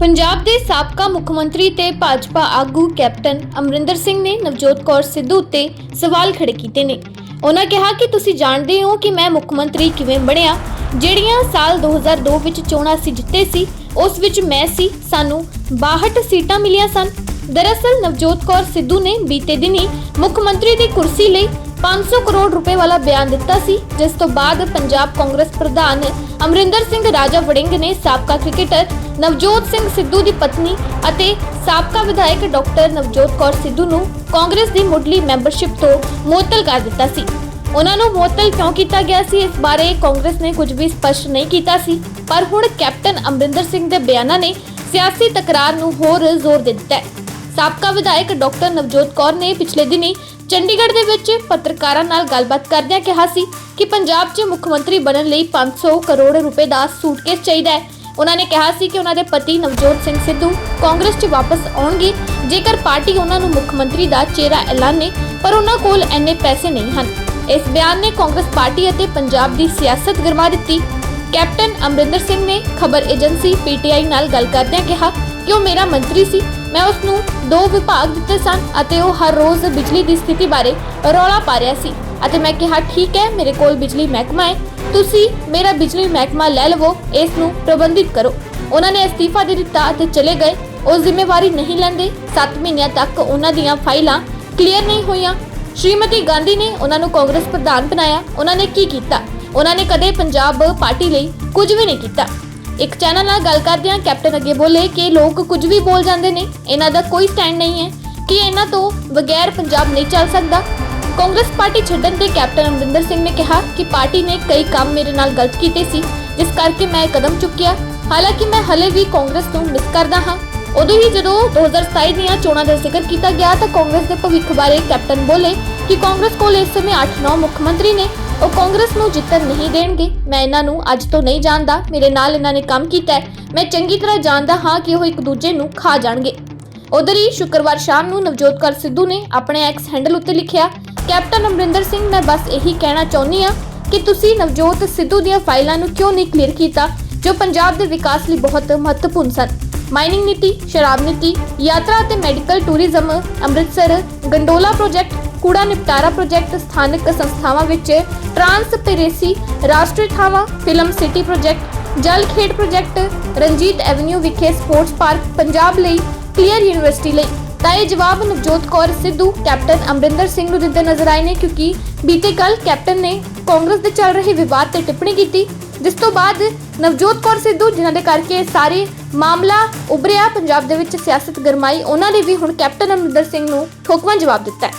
ਪੰਜਾਬ ਦੇ ਸਾਬਕਾ ਮੁੱਖ ਮੰਤਰੀ ਤੇ ਭਾਜਪਾ ਆਗੂ ਕੈਪਟਨ ਅਮਰਿੰਦਰ ਸਿੰਘ ਨੇ ਨਵਜੋਤ ਕੌਰ ਸਿੱਧੂ ਉੱਤੇ ਸਵਾਲ ਖੜੇ ਕੀਤੇ ਨੇ। ਉਹਨਾਂ ਕਿਹਾ ਕਿ ਤੁਸੀਂ ਜਾਣਦੇ ਹੋ ਕਿ ਮੈਂ ਮੁੱਖ ਮੰਤਰੀ ਕਿਵੇਂ ਬਣਿਆ, ਜਿਹੜੀਆਂ ਸਾਲ 2002 ਵਿੱਚ ਚੋਣਾਂ ਸੀ ਜਿੱਤੇ ਸੀ, ਉਸ ਵਿੱਚ ਮੈਂ ਸੀ, ਸਾਨੂੰ 62 ਸੀਟਾਂ ਮਿਲੀਆਂ ਸਨ। ਦਰਅਸਲ ਨਵਜੋਤ ਕੌਰ ਸਿੱਧੂ ਨੇ ਬੀਤੇ ਦਿਨੀ ਮੁੱਖ ਮੰਤਰੀ ਦੀ ਕੁਰਸੀ ਲਈ 500 ਕਰੋੜ ਰੁਪਏ ਵਾਲਾ ਬਿਆਨ ਦਿੱਤਾ ਸੀ, ਜਿਸ ਤੋਂ ਬਾਅਦ ਪੰਜਾਬ ਕਾਂਗਰਸ ਪ੍ਰਧਾਨ ਅਮਰਿੰਦਰ ਸਿੰਘ ਰਾਜਾ ਵੜਿੰਗ ਨੇ ਸਾਬਕਾ ਕ੍ਰਿਕਟਰ ਨਵਜੋਤ ਸਿੰਘ ਸਿੱਧੂ ਦੀ ਪਤਨੀ ਅਤੇ ਸਾਬਕਾ ਵਿਧਾਇਕ ਡਾਕਟਰ ਨਵਜੋਤ ਕੌਰ ਸਿੱਧੂ ਨੂੰ ਕਾਂਗਰਸ ਦੀ ਮੁੱਢਲੀ ਮੈਂਬਰਸ਼ਿਪ ਤੋਂ ਮੁਅੱਤਲ ਕਰ ਦਿੱਤਾ ਸੀ। ਉਹਨਾਂ ਨੂੰ ਮੁਅੱਤਲ ਕਿਉਂ ਕੀਤਾ ਗਿਆ ਸੀ? ਇਸ ਬਾਰੇ ਕਾਂਗਰਸ ਨੇ ਕੁਝ ਵੀ ਸਪਸ਼ਟ ਨਹੀਂ ਕੀਤਾ ਸੀ, ਪਰ ਹੁਣ ਕੈਪਟਨ ਅਮਰਿੰਦਰ ਸਿੰਘ ਦੇ ਬਿਆਨਾਂ ਨੇ ਸਿਆਸੀ ਤਕਰਾਰ ਨੂੰ ਹੋਰ ਜ਼ੋਰ ਦੇ ਦਿੱਤਾ ਹੈ। ਸਾਬਕਾ ਵਿਧਾਇਕ ਡਾਕਟਰ ਨਵਜੋਤ ਕੌਰ ਨੇ ਪਿਛਲੇ ਦਿਨੀ ਚੰਡੀਗੜ੍ਹ ਦੇ ਵਿੱਚ ਪੱਤਰਕਾਰਾਂ ਨਾਲ ਗੱਲਬਾਤ ਕਰਦਿਆਂ ਕਿਹਾ ਸੀ ਕਿ ਪੰਜਾਬ 'ਚ ਮੁੱਖ ਮੰਤਰੀ ਬਣਨ ਲਈ 500 ਕਰੋੜ ਰੁਪਏ ਦਾ ਸੂਟਕੇਸ ਚਾਹੀਦਾ ਹੈ। ਉਹਨਾਂ ਨੇ ਕਿਹਾ ਸੀ ਕਿ ਉਹਨਾਂ ਦੇ ਪਤੀ ਨਵਜੋਤ ਸਿੰਘ ਸਿੱਧੂ ਕਾਂਗਰਸ 'ਚ ਵਾਪਸ ਆਉਣਗੇ। ਜੇਕਰ ਪਾਰਟੀ ਉਹਨਾਂ ਨੂੰ ਮੁੱਖ ਮੰਤਰੀ ਦਾ ਚਿਹਰਾ ਐਲਾਨੇ, ਪਰ ਉਹਨਾਂ ਕੋਲ ਇੰਨੇ ਪੈਸੇ ਨਹੀਂ ਹਨ। ਇਸ ਬਿਆਨ ਨੇ ਕਾਂਗਰਸ ਪਾਰਟੀ ਅਤੇ ਪੰਜਾਬ ਦੀ ਸਿਆਸਤ ਗਰਮਾ ਦਿੱਤੀ। ਕੈਪਟਨ ਅਮਰਿੰਦਰ ਸਿੰਘ ਨੇ ਖਬਰ ਏਜੰਸੀ ਪੀਟੀਆਈ ਨਾਲ ਗੱਲ ਕਰਦਿਆਂ ਕਿਹਾ ਕਿ ਉਹ ਮੇਰਾ ਮੰਤਰੀ ਸੀ। ਮੈਂ ਉਸ ਨੂੰ ਦੋ ਵਿਭਾਗ ਦਿੱਤੇ ਸਨ ਅਤੇ ਉਹ ਹਰ ਰੋਜ਼ ਬਿਜਲੀ ਦੀ ਸਥਿਤੀ ਬਾਰੇ ਰੌਲਾ ਪਾ ਰਿਹਾ ਸੀ ਅਤੇ ਮੈਂ ਕਿਹਾ, ਠੀਕ ਹੈ, ਮੇਰੇ ਕੋਲ ਬਿਜਲੀ ਮਹਿਕਮਾ ਹੈ। ਤੁਸੀਂ ਮੇਰਾ ਬਿਜਲੀ ਮਹਿਕਮਾ ਲੈ ਲਵੋ, ਇਸ ਨੂੰ ਪ੍ਰਬੰਧਿਤ ਕਰੋ। ਉਹਨਾਂ ਨੇ ਅਸਤੀਫਾ ਦੇ ਦਿੱਤਾ ਅਤੇ ਚਲੇ ਗਏ। ਉਹ ਜ਼ਿੰਮੇਵਾਰੀ ਨਹੀਂ ਲੈਂਦੇ। 7 ਮਹੀਨਿਆਂ ਤੱਕ ਉਹਨਾਂ ਦੀਆਂ ਫਾਈਲਾਂ ਕਲੀਅਰ ਨਹੀਂ ਹੋਈਆਂ। ਸ਼੍ਰੀਮਤੀ ਗਾਂਧੀ ਨੇ ਉਹਨਾਂ ਨੂੰ ਕਾਂਗਰਸ ਪ੍ਰਧਾਨ ਬਣਾਇਆ। ਉਹਨਾਂ ਨੇ ਕੀ ਕੀਤਾ? ਉਹਨਾਂ ਨੇ ਕਦੇ ਪੰਜਾਬ ਪਾਰਟੀ ਲਈ ਕੁਝ ਵੀ ਨਹੀਂ ਕੀਤਾ। ਇੱਕ ਚੈਨਲ ਨਾਲ ਗੱਲ ਕਰਦਿਆਂ ਕੈਪਟਨ ਅੱਗੇ ਬੋਲੇ ਕਿ ਲੋਕ ਕੁਝ ਵੀ ਬੋਲ ਜਾਂਦੇ ਨੇ, ਇਹਨਾਂ ਦਾ ਕੋਈ ਸਟੈਂਡ ਨਹੀਂ ਹੈ, ਕਿ ਇਹਨਾਂ ਤੋਂ ਬਗੈਰ ਪੰਜਾਬ ਨਹੀਂ ਚੱਲ ਸਕਦਾ। ਕਾਂਗਰਸ ਪਾਰਟੀ ਛੱਡਣ ਤੇ ਕੈਪਟਨ ਅਮਰਿੰਦਰ ਸਿੰਘ ਨੇ ਕਿਹਾ ਕਿ ਪਾਰਟੀ ਨੇ ਕਈ ਕੰਮ ਮੇਰੇ ਨਾਲ ਗਲਤ ਕੀਤੇ ਸੀ, ਜਿਸ ਕਰਕੇ ਮੈਂ ਕਦਮ ਚੁੱਕਿਆ। ਹਾਲਾਂਕਿ ਮੈਂ ਹਲੇ ਵੀ ਕਾਂਗਰਸ ਨੂੰ ਮਿਸ ਕਰਦਾ ਹਾਂ। ਉਦੋਂ ਹੀ ਜਦੋਂ 2027 ਦੀਆਂ ਚੋਣਾਂ ਦਾ ਜ਼ਿਕਰ ਕੀਤਾ ਗਿਆ ਤਾਂ ਕਾਂਗਰਸ ਦੇ ਭਵਿੱਖ ਬਾਰੇ ਕੈਪਟਨ ਬੋਲੇ ਕਿ ਕਾਂਗਰਸ ਕੋਲ ਇਸ ਸਮੇਂ 8-9 ਮੁੱਖ ਮੰਤਰੀ ਨੇ। ਉਹ ਕਾਂਗਰਸ ਨੂੰ ਜਿੱਤਣ ਨਹੀਂ ਦੇਣਗੇ। ਮੈਂ ਇਹਨਾਂ ਨੂੰ ਅੱਜ ਤੋਂ ਨਹੀਂ ਜਾਣਦਾ। ਮੇਰੇ ਨਾਲ ਇਹਨਾਂ ਨੇ ਕੰਮ ਕੀਤਾ ਹੈ। ਮੈਂ ਚੰਗੀ ਤਰ੍ਹਾਂ ਜਾਣਦਾ ਹਾਂ ਕਿ ਉਹ ਇੱਕ ਦੂਜੇ ਨੂੰ ਖਾ ਜਾਣਗੇ। ਉਧਰ ਹੀ ਸ਼ੁੱਕਰਵਾਰ ਸ਼ਾਮ ਨੂੰ ਨਵਜੋਤ ਕੌਰ ਸਿੱਧੂ ਨੇ ਆਪਣੇ ਐਕਸ ਹੈਂਡਲ ਉੱਤੇ ਲਿਖਿਆ, ਕੈਪਟਨ ਅਮਰਿੰਦਰ ਸਿੰਘ, ਮੈਂ ਬਸ ਇਹੀ ਕਹਿਣਾ ਚਾਹੁੰਦੀ ਹਾਂ ਕਿ ਤੁਸੀਂ ਨਵਜੋਤ ਸਿੱਧੂ ਦੀਆਂ ਫਾਈਲਾਂ ਨੂੰ ਕਿਉਂ ਨਹੀਂ ਕਲੀਅਰ ਕੀਤਾ, ਜੋ ਪੰਜਾਬ ਦੇ ਵਿਕਾਸ ਲਈ ਬਹੁਤ ਮਹੱਤਵਪੂਰਨ ਸਨ? ਮਾਈਨਿੰਗ ਨੀਤੀ, ਸ਼ਰਾਬ ਨੀਤੀ, ਯਾਤਰਾ ਅਤੇ medical tourism Amritsar, gondola project ਕੂੜਾ ਨਿਪਟਾਰਾ ਪ੍ਰੋਜੈਕਟ ਸਥਾਨਕ ਸੰਸਥਾਵਾਂ ਵਿੱਚ ਟਰਾਂਸਪੇਰੇਸੀ ਰਾਸ਼ਟਰੀ ਥਾਵਾਂ, ਫਿਲਮ ਸਿਟੀ ਪ੍ਰੋਜੈਕਟ, ਜਲ ਖੇਡ ਪ੍ਰੋਜੈਕਟ, ਰਣਜੀਤ ਐਵਨਿਊ ਵਿਖੇ ਸਪੋਰਟਸ ਪਾਰਕ ਪੰਜਾਬ ਲਈ ਕਲੀਅਰ ਯੂਨੀਵਰਸਿਟੀ ਲਈ। ਤਾਂ ਇਹ ਜਵਾਬ ਨਵਜੋਤ ਕੌਰ ਸਿੱਧੂ, ਕੈਪਟਨ ਅਮਰਿੰਦਰ ਸਿੰਘ ਨੂੰ ਦਿੰਦੇ ਨਜ਼ਰ ਆਏ ਨੇ ਕਿਉਂਕਿ ਬੀਤੇ ਕੱਲ ਕੈਪਟਨ ਨੇ ਕਾਂਗਰਸ ਦੇ ਚੱਲ ਰਹੇ ਵਿਵਾਦ ਤੇ ਟਿੱਪਣੀ ਕੀਤੀ। ਜਿਸ ਤੋਂ ਬਾਅਦ ਨਵਜੋਤ ਕੌਰ ਸਿੱਧੂ, ਜਿਨ੍ਹਾਂ ਦੇ ਕਰਕੇ ਸਾਰੇ ਮਾਮਲਾ ਉਭਰਿਆ, ਪੰਜਾਬ ਦੇ ਵਿੱਚ ਸਿਆਸਤ ਗਰਮਾਈ, ਉਹਨਾਂ ਨੇ ਵੀ ਹੁਣ ਕੈਪਟਨ ਅਮਰਿੰਦਰ ਸਿੰਘ ਨੂੰ ਠੋਕਵਾਂ ਜਵਾਬ ਦਿੱਤਾ ਹੈ।